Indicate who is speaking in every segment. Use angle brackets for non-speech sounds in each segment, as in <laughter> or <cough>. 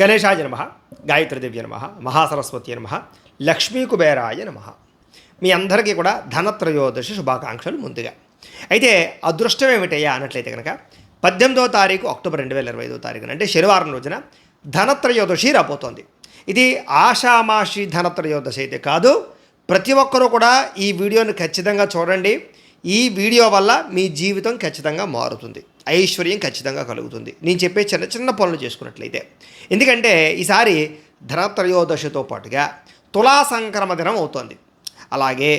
Speaker 1: గణేశాయ నమ గాయత్రిదేవ్య నమ మహాసరస్వతి నమ లక్ష్మీ కుబేరాయ నమ. మీ అందరికీ కూడా ధనత్రయోదశి శుభాకాంక్షలు ముందుగా. అయితే అదృష్టం ఏమిటయ్యా అన్నట్లయితే కనుక పద్దెనిమిదో తారీఖు అక్టోబర్ రెండు వేల ఇరవై ఐదో తారీఖున అంటే శనివారం రోజున ధనత్రయోదశి రాబోతోంది. ఇది ఆషామాషి ధనత్రయోదశి అయితే కాదు ప్రతి ఒక్కరూ కూడా ఈ వీడియోని ఖచ్చితంగా చూడండి. ఈ వీడియో వల్ల మీ జీవితం ఖచ్చితంగా మారుతుంది. ఐశ్వర్యం ఖచ్చితంగా కలుగుతుంది. నేను చెప్పే చిన్న చిన్న పనులు చేసుకున్నట్లయితే. ఎందుకంటే ఈసారి ధనత్రయోదశితో పాటుగా తులా సంక్రమ దినం అవుతోంది. అలాగే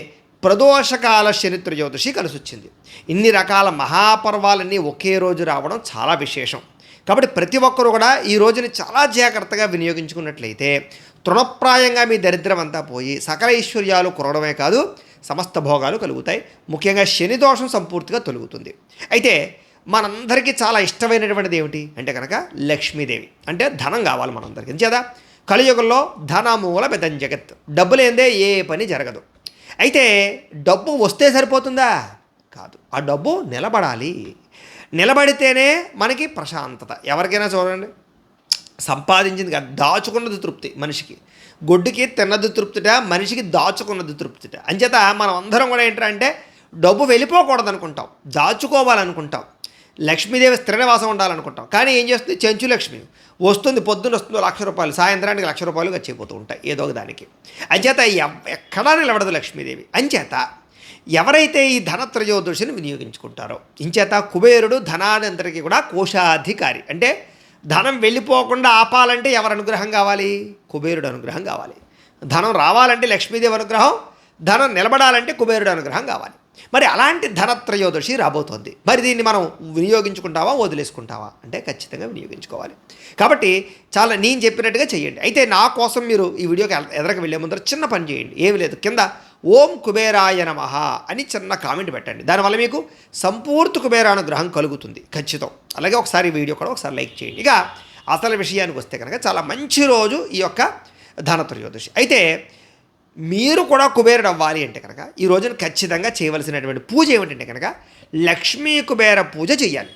Speaker 1: ప్రదోషకాల శని త్రయోదశి కలిసి వచ్చింది ఇన్ని రకాల మహాపర్వాలన్నీ ఒకే రోజు రావడం చాలా విశేషం. కాబట్టి ప్రతి ఒక్కరూ కూడా ఈ రోజుని చాలా జాగ్రత్తగా వినియోగించుకున్నట్లయితే తృణప్రాయంగా మీ దరిద్రం అంతా పోయి సకల ఐశ్వర్యాలు కురవడమే కాదు సమస్త భోగాలు కలుగుతాయి. ముఖ్యంగా శని దోషం సంపూర్తిగా తొలుగుతుంది. అయితే మనందరికీ చాలా ఇష్టమైనటువంటిది ఏమిటి? అంటే కనుక లక్ష్మీదేవి. అంటే ధనం కావాలి మనందరికీ. చేదా కలియుగంలో ధనమూల పెద్ద జగత్. డబ్బు లేదే ఏ పని జరగదు. అయితే డబ్బు వస్తే సరిపోతుందా? కాదు. ఆ డబ్బు నిలబడాలి. నిలబడితేనే మనకి ప్రశాంతత. ఎవరికైనా చూడండి. సంపాదించింది కాదు దాచుకున్నది తృప్తి మనిషికి. గొడ్డుకి తిన్నది తృప్తిట మనిషికి దాచుకున్నది తృప్తిట. అంచేత మనం అందరం కూడా ఏంటంటే డబ్బు వెళ్ళిపోకూడదు అనుకుంటాం దాచుకోవాలనుకుంటాం. లక్ష్మీదేవి స్థిర నివాసం ఉండాలనుకుంటాం. కానీ ఏం చేస్తుంది? చెంచు లక్ష్మి వస్తుంది పొద్దున్న వస్తుందో లక్ష రూపాయలు. సాయంత్రానికి లక్ష రూపాయలు ఖర్చయిపోతూ ఉంటాయి ఏదో ఒక దానికి. అంచేత ఎవ్- ఎక్కడా నిలబడదు లక్ష్మీదేవి. అంచేత ఎవరైతే ఈ ధనత్రయోదశిని వినియోగించుకుంటారో ఇంచేత కుబేరుడు ధనానంతరికి కూడా కోశాధికారి. అంటే ధనం వెళ్ళిపోకుండా ఆపాలంటే ఎవరి అనుగ్రహం కావాలి? కుబేరుడు అనుగ్రహం కావాలి. ధనం రావాలంటే లక్ష్మీదేవి అనుగ్రహం ధనం నిలబడాలంటే కుబేరుడు అనుగ్రహం కావాలి. మరి అలాంటి ధనత్రయోదశి రాబోతోంది. మరి దీన్ని మనం వినియోగించుకుంటావా వదిలేసుకుంటావా? అంటే ఖచ్చితంగా వినియోగించుకోవాలి. కాబట్టి చాలా నేను చెప్పినట్టుగా చేయండి అయితే నా కోసం మీరు ఈ వీడియోకి ఎద- ఎదరకు వెళ్ళే ముందర చిన్న పని చేయండి. ఏమి లేదు. కింద ఓం కుబేరాయ నమ అని చిన్న కామెంట్ పెట్టండి. దానివల్ల మీకు సంపూర్తి కుబేరానుగ్రహం కలుగుతుంది. ఖచ్చితం. అలాగే ఒకసారి వీడియో కూడా ఒకసారి లైక్ చేయండి. ఇక అసలు విషయానికి వస్తే కనుక చాలా మంచి రోజు ఈ యొక్క ధనత్రయోదశి. అయితే మీరు కూడా కుబేరుడు అవ్వాలి అంటే కనుక ఈ రోజున ఖచ్చితంగా చేయవలసినటువంటి పూజ ఏమిటంటే కనుక లక్ష్మీ కుబేర పూజ చేయాలి.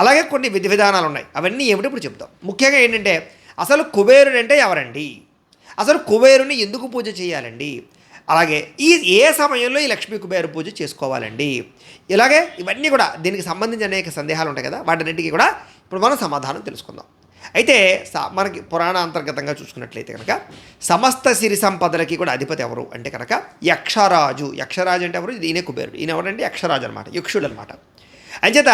Speaker 1: అలాగే కొన్ని విధి విధానాలు ఉన్నాయి. అవన్నీ ఏమిటి ఇప్పుడు చెప్తాం ముఖ్యంగా ఏంటంటే అసలు కుబేరుడు అంటే ఎవరండి? అసలు కుబేరుని ఎందుకు పూజ చేయాలండి? అలాగే ఈ ఏ సమయంలో ఈ లక్ష్మీ కుబేర పూజ చేసుకోవాలండి? ఇలాగే ఇవన్నీ కూడా దీనికి సంబంధించి అనేక సందేహాలు ఉంటాయి కదా వాటన్నిటికీ కూడా ఇప్పుడు మనం సమాధానం తెలుసుకుందాం. అయితే మనకి పురాణ అంతర్గతంగా చూసుకున్నట్లయితే కనుక సమస్త సిరి సంపదలకి కూడా అధిపతి ఎవరు అంటే కనుక యక్షరాజు. యక్షరాజు అంటే ఎవరు? ఈయనే కుబేరుడు. ఈయన ఎవరంటే యక్షరాజు అనమాట యక్షుడు అనమాట అంచేత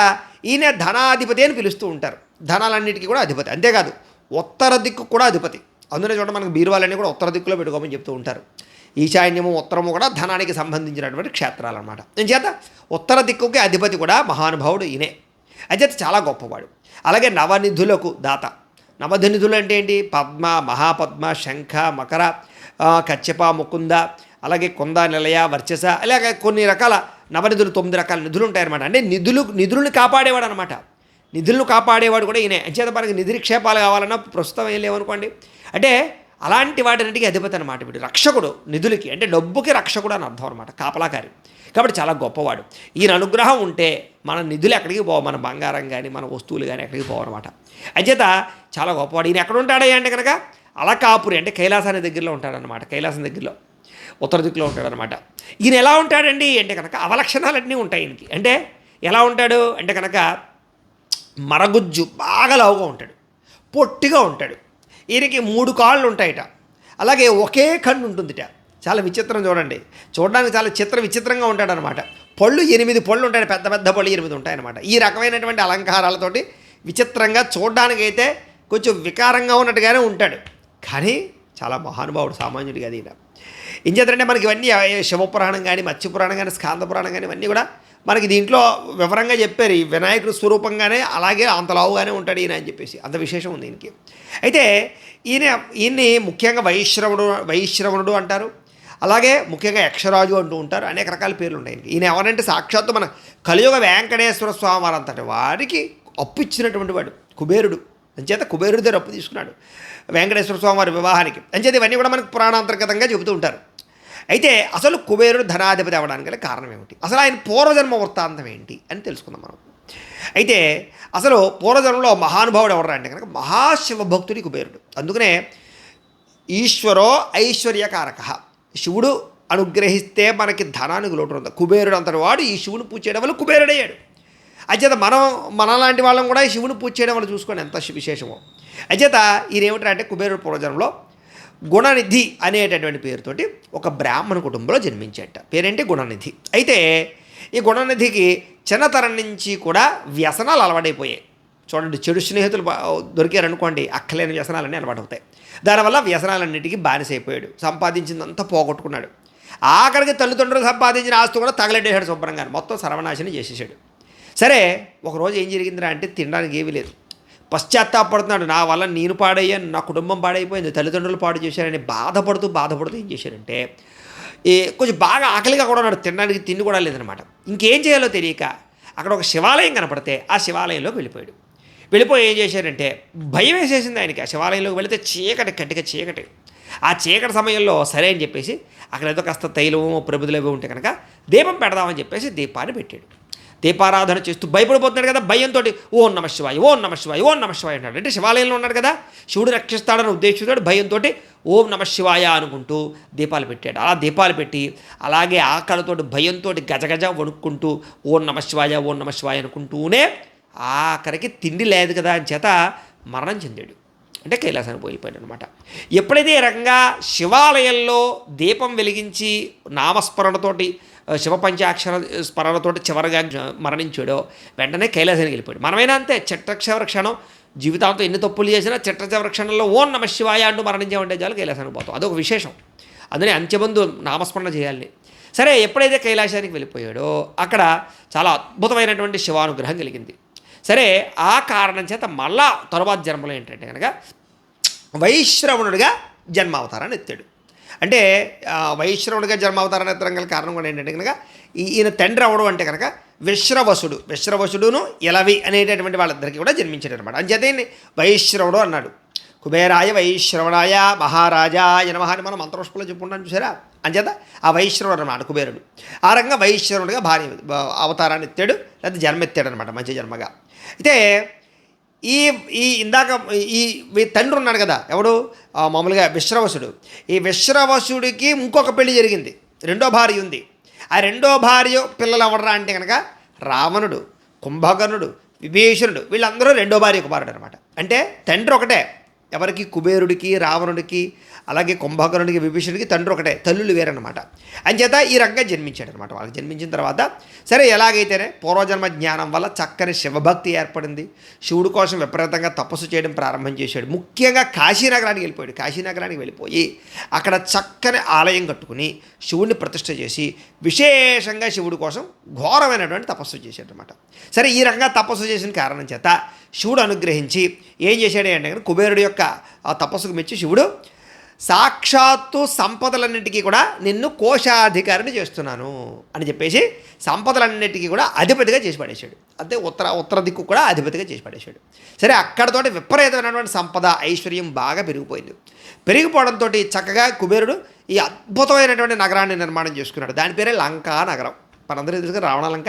Speaker 1: ఈయన ధనాధిపతి అని పిలుస్తూ ఉంటారు. ధనాలన్నిటికీ కూడా అధిపతి. అంతేకాదు ఉత్తర దిక్కు కూడా అధిపతి. అందులో చూడండి మనకు బీరువాలన్నీ కూడా ఉత్తర దిక్కులో పెట్టుకోమని చెప్తూ ఉంటారు. ఈశాన్యము ఉత్తరము కూడా ధనానికి సంబంధించినటువంటి క్షేత్రాలు అనమాట చేత ఉత్తర దిక్కుకి అధిపతి కూడా మహానుభావుడు ఈయనే. అంచేత చాలా గొప్పవాడు. అలాగే నవనిధులకు దాత. నవధనిధులు అంటే ఏంటి? పద్మ మహాపద్మ శంఖ మకర కచ్చప ముకుంద అలాగే కొంద నిలయ వర్చస అలాగే కొన్ని రకాల నవనిధులు తొమ్మిది రకాల నిధులు ఉంటాయన్నమాట. అంటే నిధులు నిధులను కాపాడేవాడు అనమాట నిధులను కాపాడేవాడు కూడా ఈయనే. అంచేత మనకి నిధి కావాలన్నా ప్రస్తుతం ఏం లేవనుకోండి. అంటే అలాంటి వాటిన్నిటికీ అధిపతి అనమాట వీడు. రక్షకుడు నిధులకి అంటే డబ్బుకి రక్షకుడు అని అర్థం అనమాట కాపలాకారి. కాబట్టి చాలా గొప్పవాడు. ఈయన అనుగ్రహం ఉంటే మన నిధులు ఎక్కడికి పోవు మన బంగారం కానీ మన వస్తువులు కానీ ఎక్కడికి పోవు అనమాట అంచేత చాలా గొప్పవాడు. ఈయన ఎక్కడ ఉంటాడయ్యా అంటే కనుక అలకాపురి అంటే కైలాసాని దగ్గరలో ఉంటాడనమాట కైలాసం దగ్గరలో ఉత్తర దిక్కులో ఉంటాడనమాట ఈయన ఎలా ఉంటాడండి అంటే కనుక అవలక్షణాలన్నీ ఉంటాయి ఈయనకి. అంటే ఎలా ఉంటాడు అంటే కనుక మరగుజ్జు బాగా లావుగా ఉంటాడు. పొట్టిగా ఉంటాడు. ఈయనకి మూడు కాళ్ళు ఉంటాయట. అలాగే ఒకే కన్ను ఉంటుందిట. చాలా విచిత్రం చూడండి. చూడడానికి చాలా చిత్ర విచిత్రంగా ఉంటాడనమాట. పళ్ళు ఎనిమిది పళ్ళు ఉంటాయి పెద్ద పెద్ద పళ్ళు ఎనిమిది ఉంటాయన్నమాట. ఈ రకమైనటువంటి అలంకారాలతోటి విచిత్రంగా చూడడానికైతే కొంచెం వికారంగా ఉన్నట్టుగానే ఉంటాడు. కానీ చాలా మహానుభావుడు సామాన్యుడు కదా ఈయన. ఏం చేద్దంటే మనకి ఇవన్నీ శివపురాణం కానీ మత్స్యపురాణం కానీ స్కాంద పురాణం కానీ ఇవన్నీ కూడా మనకి దీంట్లో వివరంగా చెప్పారు ఈ వినాయకుడు స్వరూపంగానే అలాగే అంత లావుగానే ఉంటాడు ఈయన అని చెప్పేసి. అంత విశేషం ఉంది ఈయనకి. అయితే ఈయన ఈయన్ని ముఖ్యంగా వైశ్రవణుడు వైశ్రవణుడు అంటారు. అలాగే ముఖ్యంగా యక్షరాజు అంటూ ఉంటారు. అనేక రకాల పేర్లు ఉన్నాయి ఈయన ఎవరంటే సాక్షాత్తు మన కలియుగ వెంకటేశ్వర స్వామి వారు అంతటి వారికి అప్పు ఇచ్చినటువంటి వాడు కుబేరుడు. అంచేత కుబేరుడి దగ్గర అప్పు తీసుకున్నాడు. వెంకటేశ్వర స్వామి వారి వివాహానికి. అంచేత ఇవన్నీ కూడా మనకు పురాణాంతర్గతంగా చెబుతూ ఉంటారు. అయితే అసలు కుబేరుడు ధనాధిపతి అవ్వడానికి గల కారణం ఏమిటి? అసలు ఆయన పూర్వజన్మ వృత్తాంతం ఏంటి అని తెలుసుకుందాం మనం. అయితే అసలు పూర్వజన్మలో మహానుభావుడు ఎవరు అంటే కనుక మహాశివభక్తుడి కుబేరుడు. అందుకనే ఈశ్వరో ఐశ్వర్యకారక. శివుడు అనుగ్రహిస్తే మనకి ధనానికి లోటు ఉంది కుబేరుడు అంతటి వాడు ఈ శివుని పూజ చేయడం వల్ల కుబేరుడయ్యాడు. అచేత మనం మనలాంటి వాళ్ళం కూడా ఈ శివుని పూజ చేయడం వల్ల చూసుకోండి ఎంత విశేషమో. అచేత ఈయన ఏమిటంటే కుబేరుడు పూర్వజన్మలో గుణనిధి అనేటటువంటి పేరుతోటి ఒక బ్రాహ్మణ కుటుంబంలో జన్మించేట. పేరేంటి? గుణనిధి. అయితే ఈ గుణనిధికి చిన్నతరం నుంచి కూడా వ్యసనాలు అలవాటైపోయాయి. చూడండి చెడు స్నేహితులు దొరికారనుకోండి అక్కలేని వ్యసనాలన్నీ అలవాటవుతాయి. దానివల్ల వ్యసనాలన్నిటికీ బానిసైపోయాడు. సంపాదించిందంతా పోగొట్టుకున్నాడు. ఆఖరికి తల్లిదండ్రులు సంపాదించిన ఆస్తి కూడా తగలెట్టేశాడు శుభ్రంగా మొత్తం సర్వనాశనం చేసేసాడు. సరే ఒకరోజు ఏం జరిగిందిరా అంటే తినడానికి ఏమీ లేదు. పశ్చాత్తాపడుతున్నాడు. నా వల్ల నేను పాడయ్యాను నా కుటుంబం పాడైపోయింది తల్లిదండ్రులు పాడు చేశారని బాధపడుతూ బాధపడుతూ ఏం చేశారంటే ఏ కొంచెం బాగా ఆకలిగా కూడా ఉన్నాడు. తినడానికి తిండి కూడా లేదనమాట ఇంకేం చేయాలో తెలియక అక్కడ ఒక శివాలయం కనపడితే ఆ శివాలయంలోకి వెళ్ళిపోయాడు. వెళ్ళిపోయి ఏం చేశారంటే భయం వేసేసింది ఆయనకి. ఆ శివాలయంలోకి వెళితే చీకటి కట్టిగా చీకటి. ఆ చీకటి సమయంలో సరే అని చెప్పేసి అక్కడ ఏదో కాస్త తైలము ప్రబుదులు అవి ఉంటే కనుక దీపం పెడదామని చెప్పేసి దీపాన్ని పెట్టాడు. దీపారాధన చేస్తూ భయపడిపోతున్నాడు కదా భయంతో ఓ నమ శివాయ ఓం నమ శివాయ ఓ నమ శివాయ అంటాడు. అంటే శివాలయంలో ఉన్నాడు కదా శివుడు రక్షిస్తాడని ఉద్దేశిస్తాడు భయంతో ఓం నమ శివాయ అనుకుంటూ దీపాలు పెట్టాడు. అలా దీపాలు పెట్టి అలాగే ఆకలితోటి భయంతో గజగజ వణుక్కుంటూ ఓం నమ శివాయ ఓం నమ శివాయ అనుకుంటూనే ఆఖరికి తిండి లేదు కదా అని చేత మరణం చెందాడు. అంటే కైలాసానికి పోయిపోయాడు అనమాట ఎప్పుడైతే ఈ రకంగా శివాలయంలో దీపం వెలిగించి నామస్మరణతోటి శివ పంచాక్షర స్మరణతో చివరిగా మరణించాడో. వెంటనే కైలాసానికి వెళ్ళిపోయాడు. మనమైనా అంతే చిట్టక్షర క్షణం జీవితాంతం ఎన్ని తప్పులు చేసినా చిట్టక్షర క్షణంలో ఓం నమ శివాయ అంటూ మరణించామంటే చాలు కైలాసానికి పోతాం. అదొక విశేషం. అందుకని అంత్యబంధు నామస్మరణ చేయాలి. సరే ఎప్పుడైతే కైలాసానికి వెళ్ళిపోయాడో అక్కడ చాలా అద్భుతమైనటువంటి శివానుగ్రహం కలిగింది. సరే ఆ కారణం చేత మళ్ళా తరువాత జన్మలో ఏంటంటే కనుక వైశ్రవణుడిగా జన్మావతారాన్ని ఎత్తాడు. అంటే వైశ్రవుడిగా జన్మ జన్మావతారాన్ని ఎత్తడం గల కారణం కూడా ఏంటంటే కనుక ఈయన తండ్రి అవడం అంటే కనుక విశ్రవసుడు. విశ్రవసుడును ఇలవి అనేటటువంటి వాళ్ళిద్దరికీ కూడా జన్మించాడు అనమాట అంచేతే వైశ్రవుడు అన్నాడు. కుబేరాయ వైశ్రవణాయ మహారాజాయ నమః అని మనం మంత్రపుష్పంలో చెప్పుకుంటాం చూసారా? అంచేత ఆ వైశ్రవుడు అనమాట కుబేరుడు. ఆ రకంగా వైశ్రవుడిగా భార్య అవతారాన్ని ఎత్తాడు లేదా జన్మెత్తాడు అనమాట మంచి జన్మగా. అయితే ఈ ఈ ఇందాక ఈ తండ్రి ఉన్నాడు కదా ఎవడు? మామూలుగా విశ్రవసుడు. ఈ విశ్రవసుడికి ఇంకొక పెళ్ళి జరిగింది. రెండో భార్య ఉంది. ఆ రెండో భార్య పిల్లలు ఎవడరా అంటే కనుక రావణుడు కుంభకర్ణుడు విభీషణుడు వీళ్ళందరూ రెండో భార్య కుమారుడు అనమాట అంటే తండ్రి ఒకటే. ఎవరికి కుబేరుడికి రావణుడికి అలాగే కుంభకర్ణుడికి విభీషణుడికి తండ్రి ఒకటే తల్లులు వేరనమాట అంచేత ఈ రకంగా జన్మించాడు అనమాట వాళ్ళకి. జన్మించిన తర్వాత సరే ఎలాగైతేనే పూర్వజన్మ జ్ఞానం వల్ల చక్కని శివభక్తి ఏర్పడింది. శివుడి కోసం విపరీతంగా తపస్సు చేయడం ప్రారంభం చేశాడు. ముఖ్యంగా కాశీనగరానికి వెళ్ళిపోయాడు. కాశీనగరానికి వెళ్ళిపోయి అక్కడ చక్కని ఆలయం కట్టుకుని శివుడిని ప్రతిష్ఠ చేసి విశేషంగా శివుడి కోసం ఘోరమైనటువంటి తపస్సు చేశాడు అనమాట సరే ఈ రకంగా తపస్సు చేసిన కారణం చేత శివుడు అనుగ్రహించి ఏం చేశాడు అంటే కనుక కుబేరుడి యొక్క ఆ తపస్సుకు మెచ్చి శివుడు సాక్షాత్తు సంపదలన్నిటికీ కూడా నిన్ను కోశాధికారిని చేస్తున్నాను అని చెప్పేసి సంపదలన్నిటికీ కూడా అధిపతిగా చేసి పడేశాడు. అంతే ఉత్తర ఉత్తర దిక్కు కూడా అధిపతిగా చేసి పడేశాడు. సరే అక్కడతోటి విపరీతమైనటువంటి సంపద ఐశ్వర్యం బాగా పెరిగిపోయింది. పెరిగిపోవడంతో చక్కగా కుబేరుడు ఈ అద్భుతమైనటువంటి నగరాన్ని నిర్మాణం చేసుకున్నాడు. దాని పేరే లంకా నగరం. మనందరూ తెలుసు రావణలంక.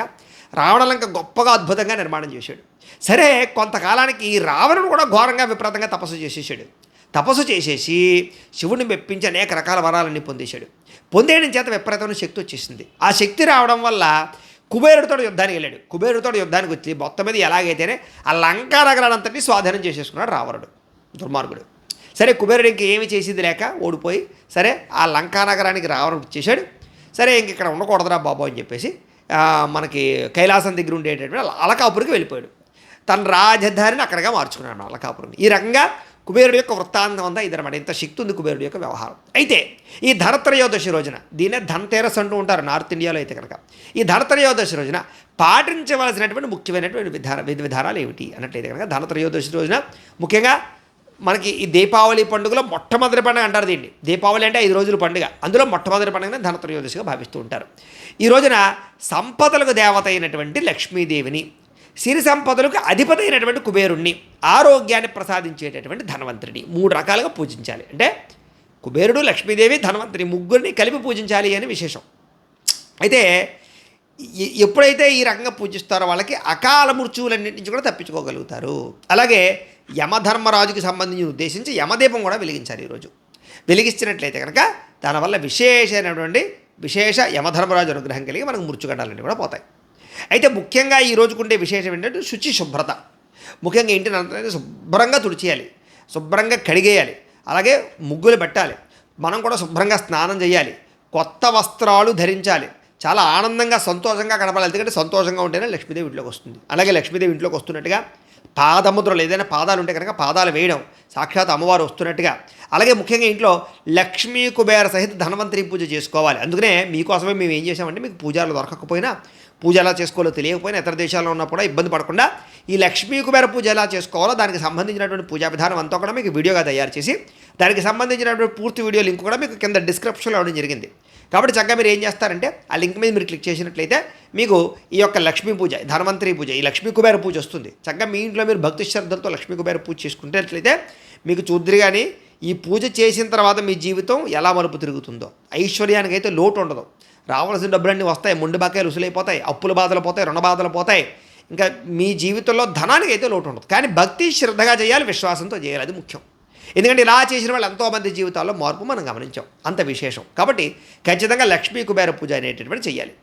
Speaker 1: రావణలంక గొప్పగా అద్భుతంగా నిర్మాణం చేశాడు. సరే కొంతకాలానికి రావణుడు కూడా ఘోరంగా విపరీతంగా తపస్సు చేసేసాడు. తపస్సు చేసేసి శివుడిని మెప్పించి అనేక రకాల వరాలన్నీ పొందేశాడు. పొందేయడం చేత విపరీతమైన శక్తి వచ్చేసింది. ఆ శక్తి రావడం వల్ల కుబేరుడితో యుద్ధానికి వెళ్ళాడు. కుబేరుడితో యుద్ధానికి వచ్చి మొత్తం మీద ఎలాగైతేనే ఆ లంకా నగరానంతటి స్వాధీనం చేసేసుకున్నాడు రావణుడు దుర్మార్గుడు. సరే కుబేరుడు ఏమి చేసింది లేక ఓడిపోయి సరే ఆ లంకా నగరానికి రావణుడు వచ్చేసాడు సరే ఇంక ఇక్కడ ఉండకూడదురా బాబు అని చెప్పేసి మనకి కైలాసం దగ్గర ఉండేటటువంటి అలకాపురికి వెళ్ళిపోయాడు. తన రాజధానిని అక్కడగా మార్చుకున్నాడు అలకాపురం ఈ రకంగా కుబేరుడు యొక్క వృత్తాంతం అంతా ఇదనమాట ఇంత శక్తి ఉంది కుబేరుడు యొక్క వ్యవహారం. అయితే ఈ ధనత్రయోదశి రోజున దీనే ధనతేరస్ అంటూ ఉంటారు నార్త్ ఇండియాలో అయితే కనుక. ఈ ధనత్రయోదశి రోజున పాటించవలసినటువంటి ముఖ్యమైనటువంటి విధాన విధి విధానాలు ఏమిటి అన్నట్లయితే కనుక ధనత్రయోదశి రోజున ముఖ్యంగా మనకి ఈ దీపావళి పండుగలో మొట్టమొదటి పండుగ అంటారు దీన్ని. దీపావళి అంటే ఐదు రోజుల పండుగ. అందులో మొట్టమొదటి పండుగనే ధనత్రయోదశిగా భావిస్తూ ఉంటారు. ఈ రోజున సంపదలకు దేవత అయినటువంటి లక్ష్మీదేవిని సిరి సంపదలకు అధిపతైనటువంటి కుబేరుణ్ణి ఆరోగ్యాన్ని ప్రసాదించేటటువంటి ధనవంతుడిని మూడు రకాలుగా పూజించాలి. అంటే కుబేరుడు లక్ష్మీదేవి ధనవంతుని ముగ్గురిని కలిపి పూజించాలి అని విశేషం. అయితే ఎప్పుడైతే ఈ రకంగా పూజిస్తారో వాళ్ళకి అకాల మృత్యువులన్నింటి నుంచి కూడా తప్పించుకోగలుగుతారు. అలాగే యమధర్మరాజుకి సంబంధించి ఉద్దేశించి యమదీపం కూడా వెలిగించారు ఈరోజు వెలిగించినట్లయితే కనుక దానివల్ల విశేషమైనటువంటి విశేష యమధర్మరాజు అనుగ్రహం కలిగి మనకు మృత్యుగండాలన్నీ కూడా పోతాయి. అయితే ముఖ్యంగా ఈ రోజుకుండే విశేషం ఏంటంటే శుచి శుభ్రత. ముఖ్యంగా ఇంటిని అంతా శుభ్రంగా తుడిచేయాలి. శుభ్రంగా కడిగేయాలి. అలాగే ముగ్గులు పెట్టాలి. మనం కూడా శుభ్రంగా స్నానం చేయాలి. కొత్త వస్త్రాలు ధరించాలి. చాలా ఆనందంగా సంతోషంగా కనపడాలి. ఎందుకంటే సంతోషంగా ఉంటేనే లక్ష్మీదేవి ఇంట్లోకి వస్తుంది. అలాగే లక్ష్మీదేవి ఇంట్లోకి వస్తున్నట్టుగా పాదముద్రలు ఏదైనా పాదాలు ఉంటే కనుక పాదాలు వేయడం సాక్షాత్ అమ్మవారు వస్తున్నట్టుగా. అలాగే ముఖ్యంగా ఇంట్లో లక్ష్మీ కుబేర సహిత ధన్వంతరి పూజ చేసుకోవాలి. అందుకనే మీకోసమే మేము ఏం చేసామంటే మీకు పూజలు దొరకకపోయినా పూజ ఎలా చేసుకోవాలో తెలియకపోయినా ఇతర దేశాల్లో ఉన్నప్పుడు కూడా ఇబ్బంది పడకుండా ఈ లక్ష్మీ కుబేర పూజ ఎలా చేసుకోవాలో దానికి సంబంధించినటువంటి పూజా విధానం అంతా కూడా మీకు వీడియోగా తయారు చేసి దానికి సంబంధించినటువంటి పూర్తి వీడియో లింక్ కూడా మీకు కింద డిస్క్రిప్షన్లో ఇవ్వడం జరిగింది. కాబట్టి చక్కగా మీరు ఏం చేస్తారంటే ఆ లింక్ మీద మీరు క్లిక్ చేసినట్లయితే మీకు ఈ యొక్క లక్ష్మీ పూజ ధన్వంతరి పూజ ఈ లక్ష్మీ కుబేర పూజ వస్తుంది. చక్కగా మీ ఇంట్లో మీరు భక్తి శ్రద్ధలతో లక్ష్మీ కుబేర పూజ చేసుకుంటేట్లయితే మీకు చూద్దరు కానీ ఈ పూజ చేసిన తర్వాత మీ జీవితం ఎలా మలుపు తిరుగుతుందో. ఐశ్వర్యానికి అయితే లోటు ఉండదు. రావాల్సిన డబ్బులన్నీ వస్తాయి ముండి బాకాయలు రుసులైపోతాయి అప్పుల బాధలు పోతాయి రుణ బాధలు పోతాయి. ఇంకా మీ జీవితంలో ధనానికి అయితే లోటు ఉండదు. కానీ భక్తి శ్రద్ధగా చేయాలి విశ్వాసంతో చేయాలి అది ముఖ్యం. ఎందుకంటే ఇలా చేసిన వాళ్ళు ఎంతోమంది జీవితాల్లో మార్పు మనం గమనించాం. అంత విశేషం. కాబట్టి ఖచ్చితంగా లక్ష్మీ కుబేర పూజ అనేటటువంటి చేయాలి.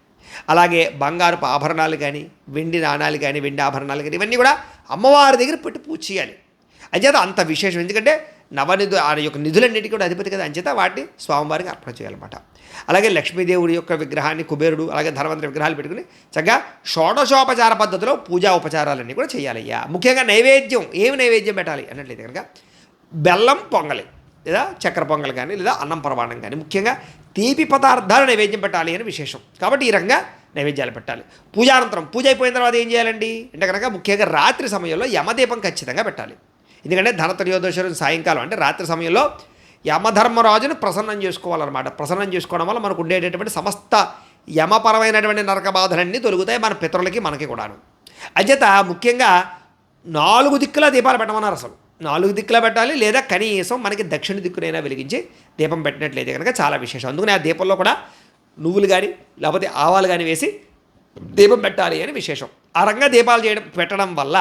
Speaker 1: అలాగే బంగారపు ఆభరణాలు కానీ వెండి నాణాలు కానీ వెండి ఆభరణాలు కానీ ఇవన్నీ కూడా అమ్మవారి దగ్గర పెట్టి పూజ చేయాలి. అంచేత అంత విశేషం. ఎందుకంటే నవనిధు ఆ యొక్క నిధులన్నిటికీ కూడా అధిపతి కదా. అంచేత వాటిని స్వామివారికి అర్పణ చేయాలన్నమాట. అలాగే లక్ష్మీదేవుడి యొక్క విగ్రహాన్ని కుబేరుడు అలాగే ధనవంతరి విగ్రహాలు పెట్టుకుని చక్కగా షోడశోపచార పద్ధతిలో పూజా ఉపచారాలన్నీ కూడా చేయాలయ్యా. ముఖ్యంగా నైవేద్యం ఏమి నైవేద్యం పెట్టాలి అన్నట్లయితే కనుక బెల్లం పొంగలి లేదా చక్కెర పొంగల్ కానీ లేదా అన్నం పరమాణం కానీ ముఖ్యంగా తీపి పదార్థాలు నైవేద్యం పెట్టాలి అని విశేషం. కాబట్టి ఈ రకంగా నైవేద్యాలు పెట్టాలి. పూజానంతరం పూజ అయిపోయిన తర్వాత ఏం చేయాలండి? అంటే కనుక ముఖ్యంగా రాత్రి సమయంలో యమదీపం ఖచ్చితంగా పెట్టాలి. ఎందుకంటే ధనత్రయోదశరం సాయంకాలం అంటే రాత్రి సమయంలో యమధర్మరాజును ప్రసన్నం చేసుకోవాలన్నమాట. ప్రసన్నం చేసుకోవడం వల్ల మనకు ఉండేటటువంటి సమస్త యమపరమైనటువంటి నరక బాధలన్నీ తొలుగుతాయి మన పితరులకి మనకి కూడాను. అంచేత ముఖ్యంగా నాలుగు దిక్కుల దీపాలు పెట్టమన్నారు అసలు. నాలుగు దిక్కుల పెట్టాలి లేదా కనీసం మనకి దక్షిణ దిక్కునైనా వెలిగించి దీపం పెట్టినట్లయితే కనుక చాలా విశేషం. అందుకని ఆ దీపంలో కూడా నువ్వులు కానీ లేకపోతే ఆవాలు కానీ వేసి దీపం పెట్టాలి అని విశేషం. ఆ రంగా దీపాలు చేయడం పెట్టడం వల్ల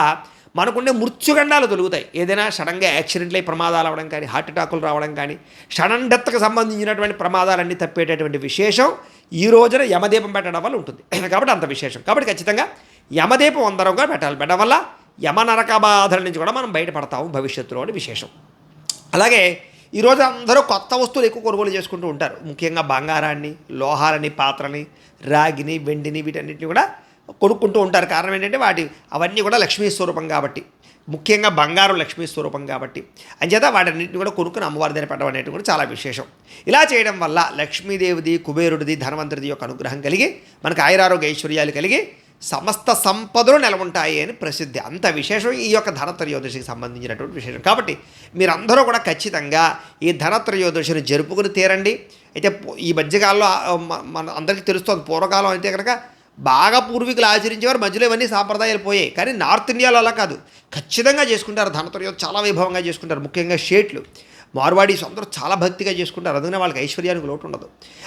Speaker 1: మనకుండే మృత్యుగండాలు తొలుగుతాయి ఏదైనా సడన్గా యాక్సిడెంట్లు అయ్యి ప్రమాదాలు అవ్వడం కానీ హార్ట్ అటాకులు రావడం కానీ సడన్ డెత్కి సంబంధించినటువంటి ప్రమాదాలన్నీ తప్పేటటువంటి విశేషం ఈ రోజున యమదీపం పెట్టడం వల్ల ఉంటుంది. <clears throat> కాబట్టి అంత విశేషం. కాబట్టి ఖచ్చితంగా యమదీపం అందరంగా పెట్టాలి. పెట్టడం వల్ల యమ నరక బాధల నుంచి కూడా మనం బయటపడతాము భవిష్యత్తులో అని విశేషం. అలాగే ఈరోజు అందరూ కొత్త వస్తువులు ఎక్కువ కొనుగోలు చేసుకుంటూ ఉంటారు. ముఖ్యంగా బంగారాన్ని లోహాలని పాత్రని రాగిని వెండిని వీటన్నిటిని కూడా కొనుక్కుంటూ ఉంటారు. కారణం ఏంటంటే వాటి అవన్నీ కూడా లక్ష్మీ స్వరూపం కాబట్టి. ముఖ్యంగా బంగారం లక్ష్మీ స్వరూపం కాబట్టి. అంచేత వాటన్నింటిని కూడా కొనుక్కుని అమ్మవారి దగ్గర పెట్టడం అనేది కూడా చాలా విశేషం. ఇలా చేయడం వల్ల లక్ష్మీదేవిది కుబేరుడిది ధనవంతుడిది యొక్క అనుగ్రహం కలిగి మనకు ఆయురారోగ్య ఐశ్వర్యాలు కలిగి సమస్త సంపదలు నెలవుంటాయి అని ప్రసిద్ధి. అంత విశేషం ఈ యొక్క ధనత్రయోదశికి సంబంధించినటువంటి విశేషం. కాబట్టి మీరందరూ కూడా ఖచ్చితంగా ఈ ధనత్రయోదశిని జరుపుకుని తీరండి. అయితే ఈ మధ్యకాలంలో మన అందరికీ తెలుస్తుంది. పూర్వకాలం అయితే కనుక బాగా పూర్వీకులు ఆచరించేవారు. మధ్యలో ఇవన్నీ సాంప్రదాయాలు పోయాయి. కానీ నార్త్ ఇండియాలో అలా కాదు. ఖచ్చితంగా చేసుకుంటారు. ధనత్రయోదశి చాలా వైభవంగా చేసుకుంటారు. ముఖ్యంగా షేట్లు. మార్వాడీస్ అందరూ చాలా భక్తిగా చేసుకుంటారు. అందుకనే వాళ్ళకి ఐశ్వర్యానికి లోటు ఉండదు.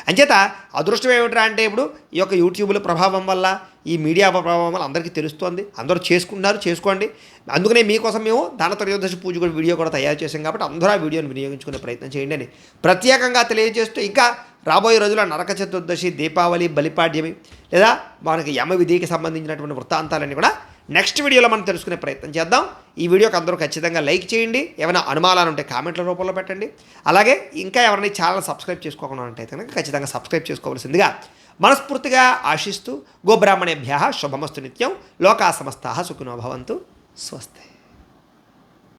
Speaker 1: అంచేత అదృష్టం ఏమిట్రా అంటే ఇప్పుడు ఈ యొక్క యూట్యూబ్ల ప్రభావం వల్ల ఈ మీడియా ప్రభావం వల్ల అందరికీ తెలుస్తోంది. అందరూ చేసుకుంటున్నారు. చేసుకోండి. అందుకనే మీకోసం మేము దాన త్రయోదశి పూజ కూడా వీడియో కూడా తయారు చేసాం కాబట్టి అందరూ ఆ వీడియోని వినియోగించుకునే ప్రయత్నం చేయండి అని ప్రత్యేకంగా తెలియజేస్తూ ఇంకా రాబోయే రోజుల్లో నరక చతుర్దశి దీపావళి బలిపాడ్యమి లేదా మనకి యమ విధికి సంబంధించినటువంటి వృత్తాంతాలన్నీ కూడా నెక్స్ట్ వీడియోలో మనం తెలుసుకునే ప్రయత్నం చేద్దాం. ఈ వీడియోకి అందరూ ఖచ్చితంగా లైక్ చేయండి. ఏమైనా అనుమానాలు ఉంటే కామెంట్ల రూపంలో పెట్టండి. అలాగే ఇంకా ఎవరైనా ఛానల్ సబ్స్క్రైబ్ చేసుకోకుండా ఉంటే కనుక ఖచ్చితంగా సబ్స్క్రైబ్ చేసుకోవాల్సిందిగా మనస్ఫూర్తిగా ఆశిస్తూ గోబ్రాహ్మణేభ్య శుభమస్తు నిత్యం. లోకా సమస్త సుఖినో భవంతు. స్వస్తే.